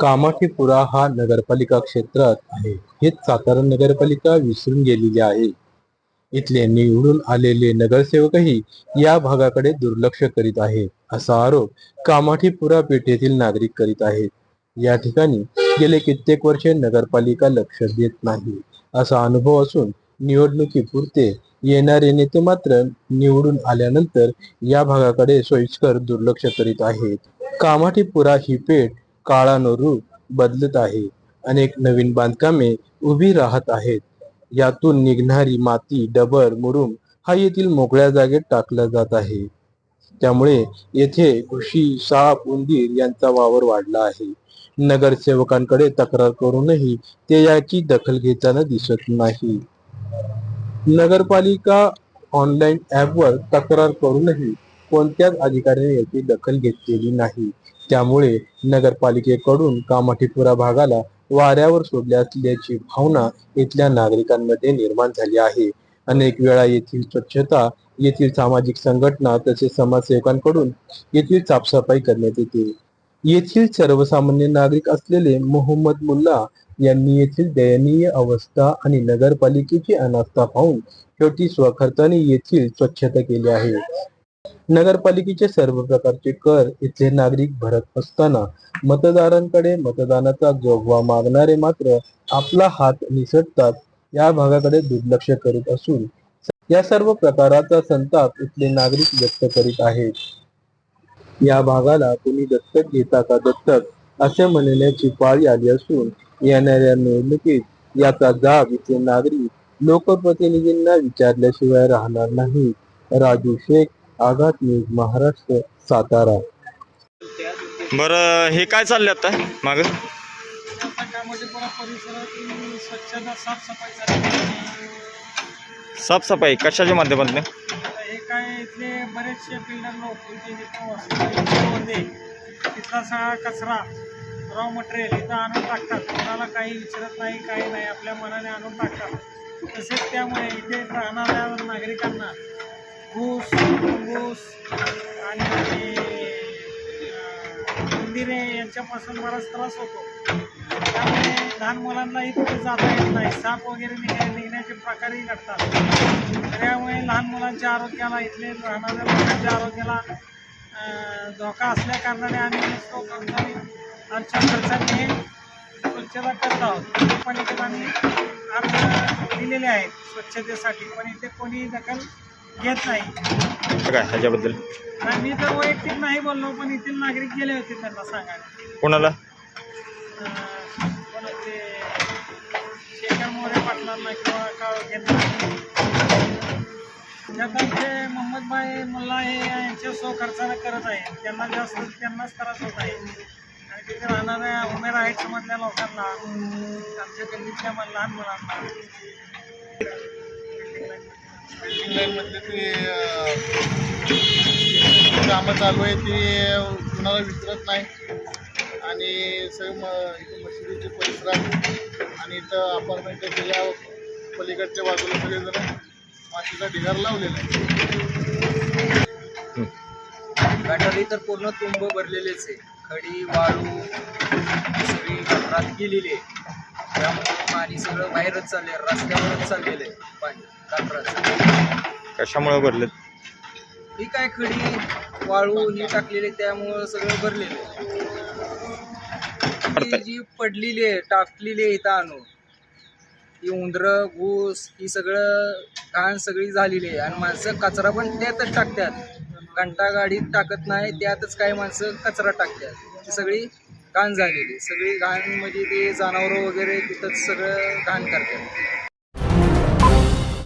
कामाठीपुरा हा नगरपालिका क्षेत्रात आहे. हेच सातारा नगरपालिका विसरून गेलेली आहे. इथले निवडून आलेले नगरसेवकही या भागाकडे दुर्लक्ष करीत आहेत असा आरोप कामाठीपुरा पेठेतील नागरिक करीत आहेत. या ठिकाणी गेले कित्येक वर्षे नगरपालिका लक्ष देत नाही असा अनुभव असून निवडणुकीपुरते येणारे नेते मात्र निवडून आल्यानंतर या भागाकडे सोयीस्कर दुर्लक्ष करीत आहेत. कामाठीपुरा ही पेठ काळानुरूप बदलत आहे. अनेक नवीन बांधकामे उभी राहत आहेत. यातून निघणारी माती डबर मुरुम हा येथील मोकळ्या जागेत टाकला जात आहे. त्यामुळे येथे घुशी साप उंदीर यांचा वावर वाढला आहे. नगरसेवकांकडे तक्रार करूनही ते याची दखल घेताना दिसत नाही. नगरपालिका ऑनलाईन ॲपवर तक्रार करूनही कोणत्याच अधिकाऱ्याने याची दखल घेतलेली नाही. त्यामुळे नगरपालिकेकडून कामाठीपुरा भागाला वाऱ्यावर सोडले असल्याची भावना इथल्या नागरिकांमध्ये निर्माण झाली आहे. अनेक वेळा येथील स्वच्छता येथील सामाजिक संघटना तसेच समाजसेवकांकडून येथील साफसफाई करण्यात येते. येथील सर्वसामान्य नागरिक असलेले मोहम्मद मुल्ला यांनी येथील दयनीय अवस्था आणि नगरपालिकेची अनास्था पाहून शेवटी स्वखर्चाने येथील स्वच्छता केली आहे. नगरपालिकेचे सर्व प्रकारचे कर इथले नागरिक भरत असताना मतदारांकडे मतदानाचा जोगवा मागणारे मात्र आपला हात निसटतात या भागाकडे दुर्लक्ष करीत असून या सर्व प्रकाराचा संताप इथले नागरिक व्यक्त करीत आहेत. या भागाला तुम्ही दत्तक घेता का दत्तक? असे म्हणण्याची पाळी आली असून येणाऱ्या निवडणुकीत याचा जाब इथले नागरिक लोकप्रतिनिधींना विचारल्याशिवाय राहणार नाही राजू शेख आघात न्यूज महाराष्ट्र सातारा. बरं हे काय चालले आता? माग? साफसफाई कशाच्या माध्यमातून? हे काय इथले बरेचसे बिल्डर लोक इथे तिथला सगळा कचरा रॉ मटेरियल इथं आणून टाकतात कोणाला काही विचारत नाही काही नाही आपल्या मनाने आणून टाकतात तसेच त्यामुळे इथे राहणाऱ्या नागरिकांना घूस घूस आणि उंदिरे यांच्यापासून बराच त्रास होतो. त्यामुळे लहान मुलांनाही इथे जाता येत नाही. साप वगैरे निघ निघण्याचे प्रकारही घडतात. त्यामुळे लहान मुलांच्या आरोग्याला इथले राहणाऱ्या लोकांच्या आरोग्याला धोका असल्या कारणाने आम्ही तो खर्चाने आमच्या खर्चाने हे स्वच्छता करत आहोत. पण इथे आम्ही अर्ज दिलेले आहेत स्वच्छतेसाठी. पण इथे कोणीही दखल घेत नाही. काय ह्याच्याबद्दल? आणि मी तर वैयक्तिक नाही बोललो पण येथील नागरिक गेले होते त्यांना सांगायला. कोणाला? अं, कोण ते शेखर मोरे पाटलांना किंवा का त्यात आमचे मोहम्मदभाई मुल्ला हे यांच्या सो खर्चानं करत आहे. त्यांना जास्त त्यांनाच त्रास होत आहे. आणि तिथे राहणाऱ्या उमेर आहेत समजल्या लोकांना. आमच्या गल्लीतल्या लहान मुलांना. ते कामं चालू आहे ते कुणाला विसरत नाही. आणि सगळे म इथं मशिदीचे परिसरात आणि इथं अपार्टमेंट त्याच्या पलीकडच्या बाजूला सगळेजण मातीचा ढिगार लावलेला आहे. गटारी तर पूर्ण तुंब भरलेलेच आहे. खडी वाळू सगळी रात गेलेली आहे. त्यामुळे पाणी सगळं बाहेरच चालले रस्त्यावरच चाललेलं आहे पाणी. कशामुळे भरले ही काय खडी वाळू ही टाकलेली आहे, त्यामुळं सगळं भरलेलं आहे. ही जी पडलेली आहे टाकलेली आहे इथं आणून ही उंदरं घूस ही सगळं घाण सगळी झालेली आहे. आणि माणसं कचरा पण त्यातच टाकतात. घंटा गाडीत टाकत नाही त्यातच काही माणसं कचरा टाकतात. ती सगळी घाण झालेली सगळी घाण म्हणजे ते जनावरं वगैरे तिथंच सगळं घाण करतात.